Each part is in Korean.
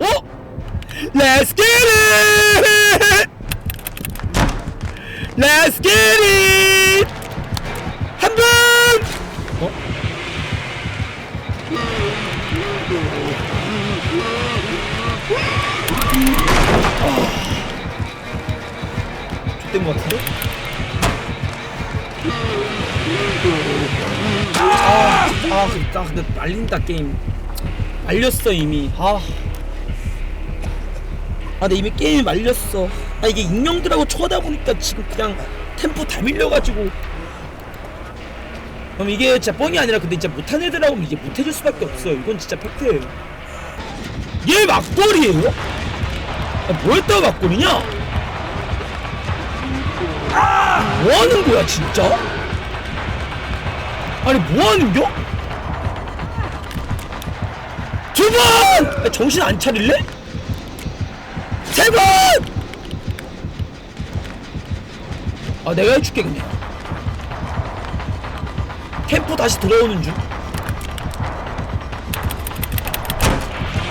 어? Let's get it! Let's get it! 한 번! 어? 좆된 것 같은데? 아, 아, 나 근데 말린다 게임. 말렸어 이미. 아. 아, 근데 이미 게임이 말렸어. 아, 이게 익명들하고 쳐다 보니까 지금 그냥 템포 다 밀려가지고. 그럼 이게 진짜 뻥이 아니라 근데 진짜 못한 애들하고는 이게 못해줄 수밖에 없어요. 이건 진짜 팩트예요. 얘 막걸리예요? 아, 뭐 했다가 막걸리냐? 뭐 하는 거야, 진짜? 아니, 뭐 하는 겨? 두 번! 아, 정신 안 차릴래? 세 번! 아, 내가 해줄게, 그냥. 캠프 다시 들어오는 중.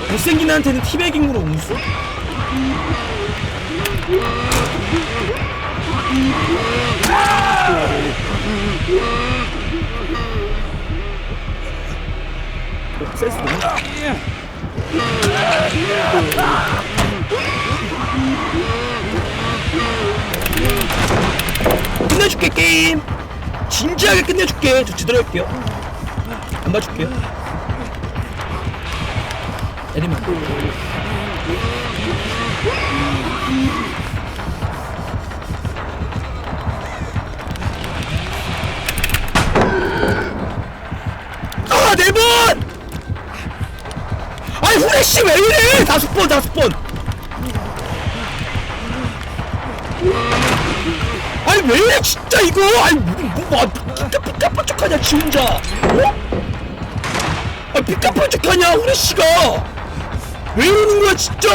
못생긴 애한테는 티베깅으로 옹수? 어, 센스 너무 게 게임 진지하게 끝내줄게 저 제대로 할게요 안 봐줄게요 내리면. 아, 네 번! 아니, 후레쉬 왜 이래! 다섯 번, 다섯 번! 아니, 왜 진짜, 이거! 아니, 뭐, 뭐, 뭐, 피카, 피카뻔쩍하냐, 지 혼자! 어? 아, 피카뻔쩍하냐, 후레쉬가! 왜 이러는 거야, 진짜!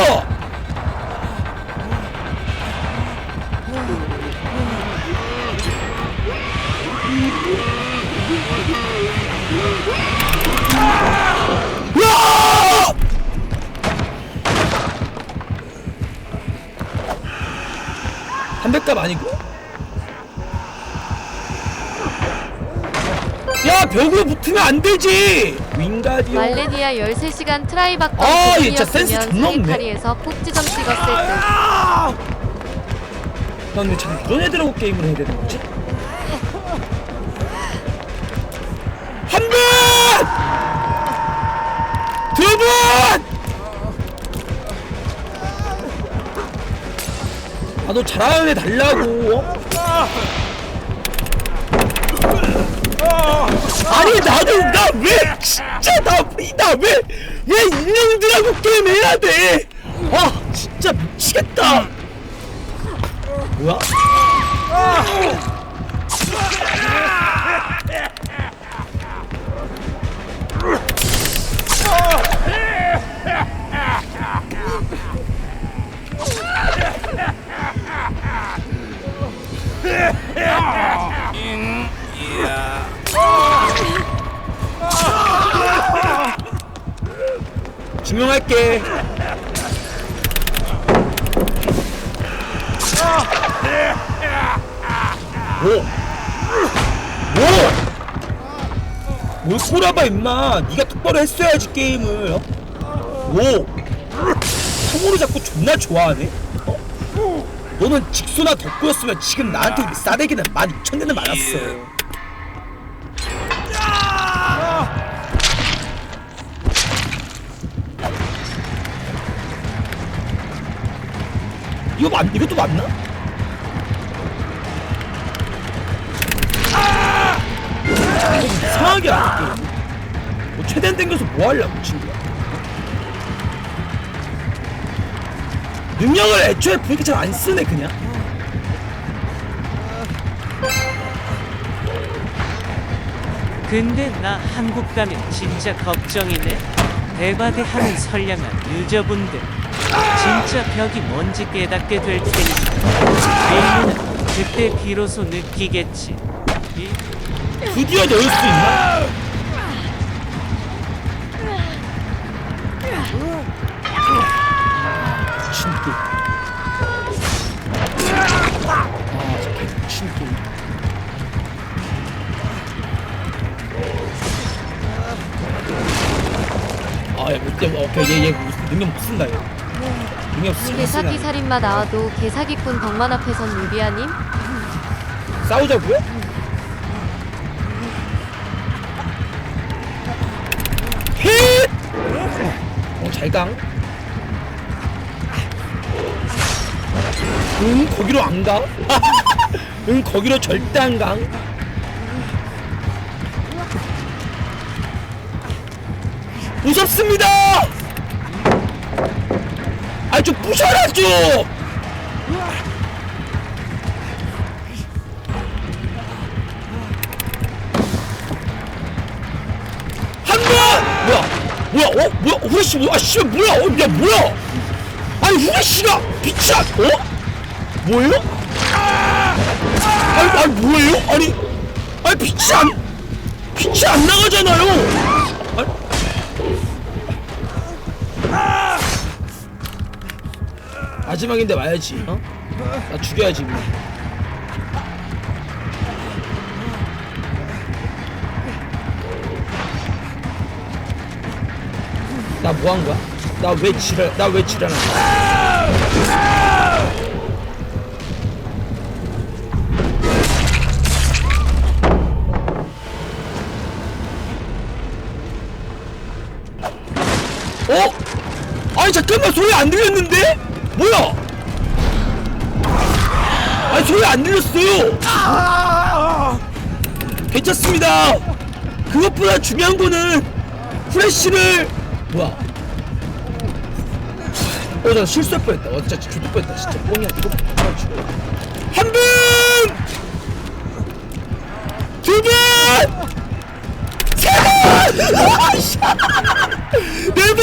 야! 한백값 아니고? 야 벽으로 붙으면 안 되지 윙가디오 말레니아 13시간 트라이바건 아, 얘 진짜 센스 면 존나 없네. 사이파리에서 폭지점 찍었을 듯 아! 난왜 자꾸 이런 애들하고 게임을 해야 되는 거지? 한 번! 두 번! 아, 너 잘하는 애 달라고. 어? 아니, 나도, 나 왜, 진짜, 나, 나 왜, 왜 인형들하고 게임 해야 돼? 아, 진짜 미치겠다. 뭐야? 증명할게. 뭐? 뭐? 뭘 꼬라봐 임마 네가 똑바로 했어야지 게임을 어? 뭐? 통으로 자꾸 존나 좋아하네? 어? 너는 직수나 덕구였으면 지금 나한테 이 싸대기는 12,000대는 맞았어 이거 맞, 이것도 맞나? 이상하게 안 돼. 뭐 최대한 땡겨서 뭐 하려고 친구야. 능력을 애초에 그렇게 잘 안 쓰네 그냥. 근데 나 한국 가면 진짜 걱정이네. 대바대 하는 선량한 유저분들. 진짜 벽이 뭔지 깨닫게 될 테니 메인은 그때 비로소 느끼겠지 이 드디어 넣을 수 있나? 아, 저게 친구. 아, 야, 뭐, 못돼. 오케이, 뭐, 얘, 얘 무슨 능력 못 쓴다, 얘. 쓰 개사기 살인마 나와도 개사기꾼 덕만 앞에선 유리아님? 싸우자고요? 힛! 어, 잘 강. 응, 거기로 안 가. 응, 거기로 절대 안 가. 무섭습니다! 아, 좀 부셔라, 좀! 한 번! 뭐야? 뭐야? 어? 뭐야? 후레쉬 뭐야? 아, 씨, 뭐야? 어, 야, 뭐야? 아니, 후레쉬가 빛이 안, 어? 뭐예요? 아니, 아니, 뭐예요? 아니, 아니, 빛이 안, 빛이 안 나가잖아요! 아니, 마지막인데 와야지, 어? 나 죽여야지. 나뭐 한 거야? 나 왜 지랄, 나왜 지랄하는 거야? 어? 아니 잠깐만 소리 안 들렸는데? 뭐야? 아니 소리 안 들렸어요. 괜찮습니다. 그것보다 중요한 거는 프레쉬를 뭐야? 어, 나 실수할 뻔했다. 어, 진짜 죽을 뻔했다. 진짜 뻥이야. 이거 한 분, 두 분, 세 분. 네 분,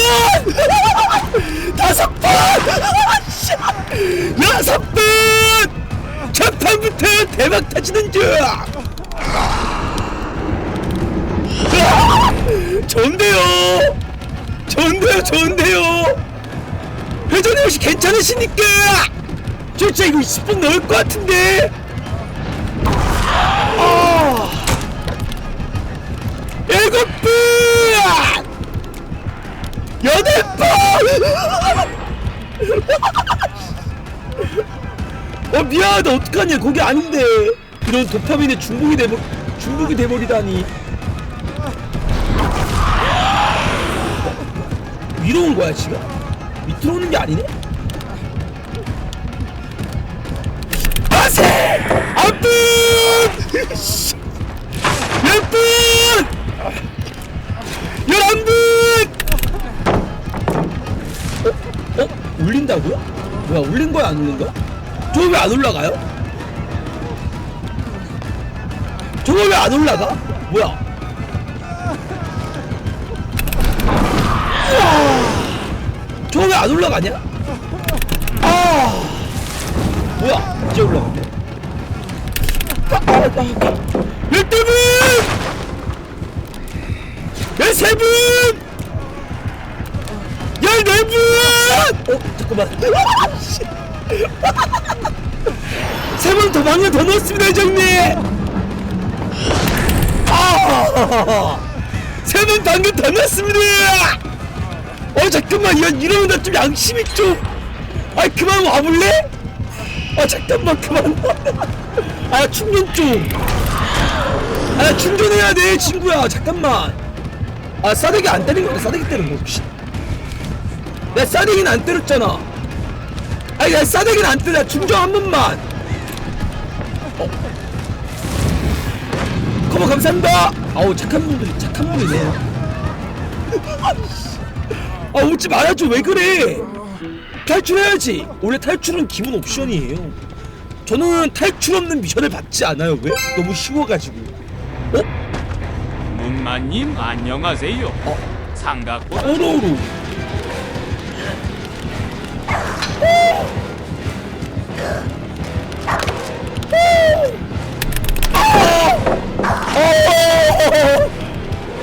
다섯 분, 씨. 여섯 분. 첫 판부터 대박 터지는 줄. 좋은데요. 좋은데요, 좋은데요. 회전이 혹시 괜찮으시니까 저 진짜 이거 10분 넣을 것 같은데 분 어, 미안하다. 어떡하냐. 거기 아닌데. 이런 도파민에 중복이 돼버, 중복이 돼버리다니. 위로 온 거야, 지금? 밑으로 오는 게 아니네? 아세! 열 분! 열한 분! 어? 어? 울린다고요? 뭐야, 울린 거야, 안 울린 거야? 저거 왜 안 올라가요? 저거 왜 안 올라가? 뭐야? 저거 왜 안 올라가냐? 아 뭐야 이제 올라갔네 아, 아, 아. 열두 분 열세 분 열네 분 어? 잠깐만 세번더 방에 더 넣었습니다 회장님. 아 세번 방금 더 넣었습니다. 어 잠깐만. 야 이러면 나좀 양심이 좀. 아이 그만 와볼래? 아 잠깐만. 그만. 아 충전 좀아 충전해야 돼 친구야. 잠깐만. 아 싸대기 안 때린 거야. 싸대기 때린 거 혹시. 내 싸대기는 안 때렸잖아 아니 내 싸대기는 안 때려 충전 한 번만. 어. 커버 감사합니다. 아우 착한 분들이 착한 분이네. 아 웃지 말아줘. 왜 그래? 탈출해야지. 원래 탈출은 기본 옵션이에요. 저는 탈출 없는 미션을 받지 않아요. 왜? 너무 쉬워가지고. 어? 문마님 안녕하세요. 어? 상각보다 오로오로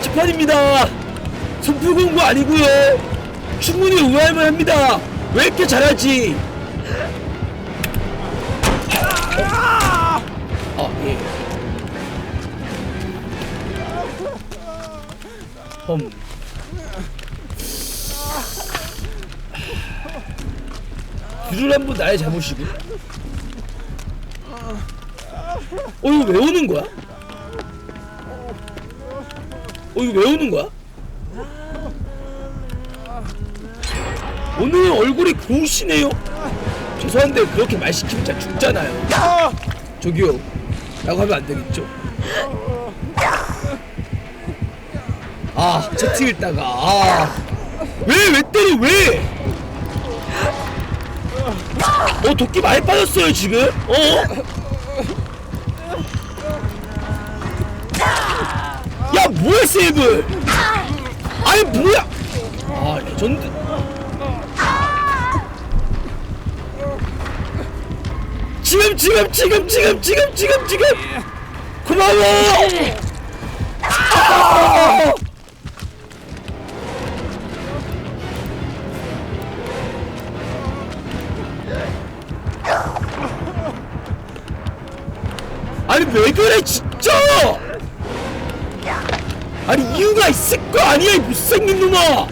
집판입니다. 손풀 공부 아니고요. 충분히 우아할만 합니다. 왜 이렇게 잘하지? 아 예. 험 뒤를 한번 나의 잘못이고 어 이거 왜 오는 거야? 어 이거 왜 오는 거야? 오늘 얼굴이 고우시네요. 죄송한데 그렇게 말 시키면 진짜 죽잖아요. 저기요. 라고 하면 안 되겠죠? 아 채팅 읽다가. 아 왜 왜 때려 왜 어 도끼 많이 빠졌어요 지금? 어? 야 뭐야 세이브 아니 뭐야? 아 레전드. 지금 지금 지금 지금 지금 지금 지금! 고마워! 아! 왜 그래 진짜! 아니 이유가 있을 거 아니야 이 못생긴 놈아!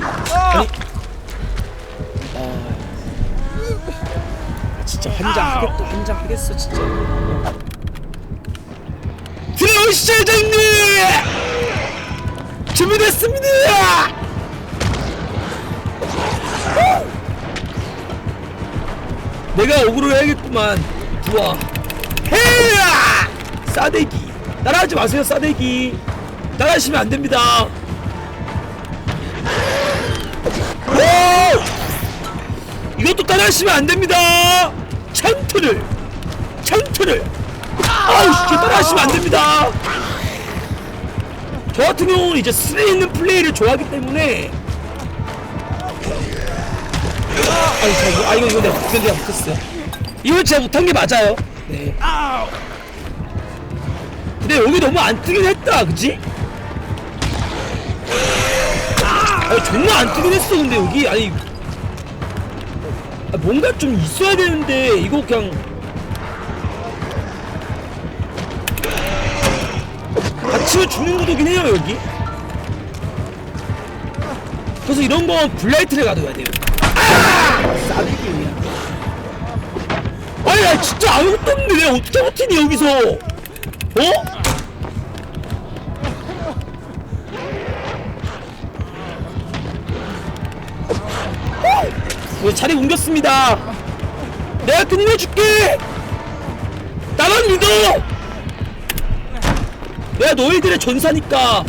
아니. 아 진짜 환장 하겠다 환장 하겠어 진짜. 들어오시죠 회장님 준비됐습니다 내가 억울을 해야겠구만. 좋아. 헤야! 싸대기. 따라하지 마세요 싸대기. 따라하시면 안 됩니다. 오! 이것도 따라하시면 안 됩니다. 찬트를. 찬트를. 아우 씨 따라하시면 안 됩니다. 저 같은 경우는 이제 스레 있는 플레이를 좋아하기 때문에 아니 저 이거 아 이거 이거 내가 이거 내가 못했어요. 이거 제가 못한 게 맞아요. 네. 근데 여기 너무 안 뜨긴 했다, 그치? 아 존나 안 뜨긴 했어 근데 여기 아니 아, 뭔가 좀 있어야 되는데 이거 그냥 다치면 죽는 구도긴 해요 여기. 그래서 이런 건 블라이트를 가둬야 돼요. 그냥. 아니 나 진짜 아무것도 없는데 내가 어떻게 버티니 여기서? 어? 왜 자리 옮겼습니다. 내가 끝내줄게. 나만 믿어. 내가 너희들의 전사니까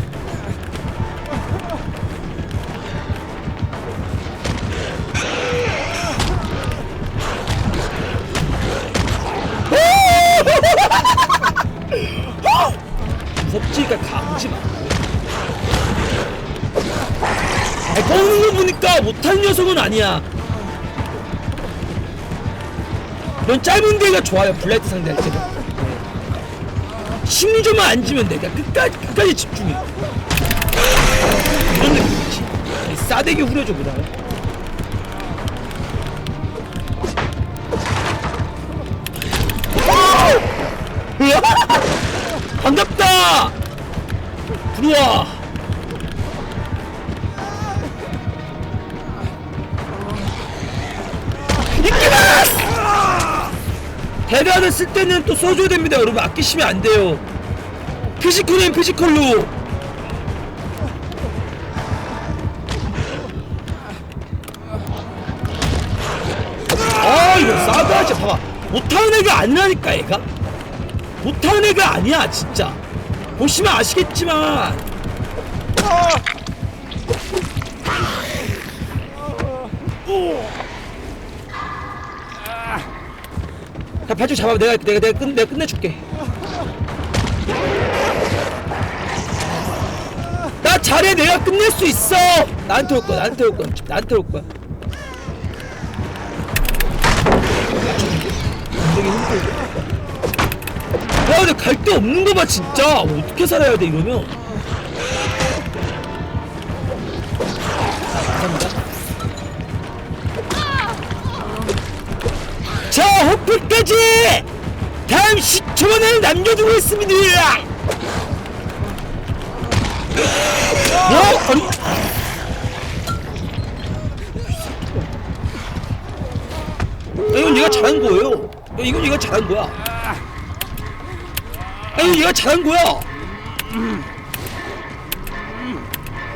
무섭지가 가보지 마. 아, 꺾는 거 보니까 못한 녀석은 아니야. 넌 짧은 데가 좋아요. 블라이트 상대할 때는. 심리점만 돼. 그냥 끝까지 끝까지 집중해. 이런 느낌이지. 이 싸대기 후려줘 그 다음. 반갑다! 들어와! 이끼마스! 대단을 쓸 때는 또 써줘야 됩니다, 여러분. 아끼시면 안 돼요. 피지컬은 피지컬로. 아, 이거 싸다지 봐봐. 못하는 애가 아니라니까, 얘가. 못하는 애가 아니야 진짜. 보시면 아시겠지만. 자 발쪽 잡아 내가 내가 내가 끝 내가 끝내줄게. 나 잘해 내가 끝낼 수 있어! 나한테 올 거야 나한테 올 거야. 나한테 올 거야. 굉장히 힘들게 야 근데 갈 데 없는 거 봐 진짜. 어떻게 살아야 돼 이러면 자 호프까지! 다음 10초만을 남겨두고 있습니다. 뭐? 아니. 아, 이건 얘가 잘한 거예요. 야, 이건 얘가 잘한 거야 아 이건 얘가 잘한 거야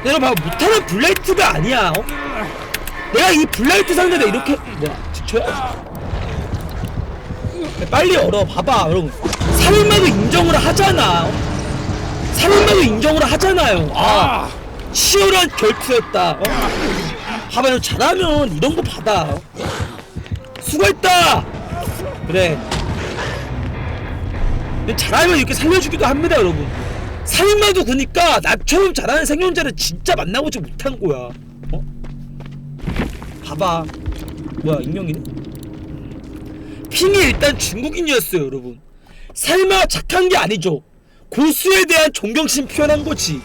내가 봐 못하는 블라이트가 아니야 어? 내가 이 블라이트 상대다 이렇게 뭐야 지쳐야 빨리 열어 봐봐 여러분 살인마도 인정을 하잖아 어? 살인마도 인정을 하잖아요 아 치열한 결투였다 어? 봐봐 너 잘하면 이런 거 받아 어? 수고했다 그래 잘하면 이렇게 살려주기도 합니다 여러분. 살인마도 그니까 나처럼 잘하는 생존자를 진짜 만나보지 못한 거야. 어? 봐봐. 뭐야 익명이네? 핑이 일단 중국인이었어요 여러분. 살인마가 착한 게 아니죠. 고수에 대한 존경심 표현한 거지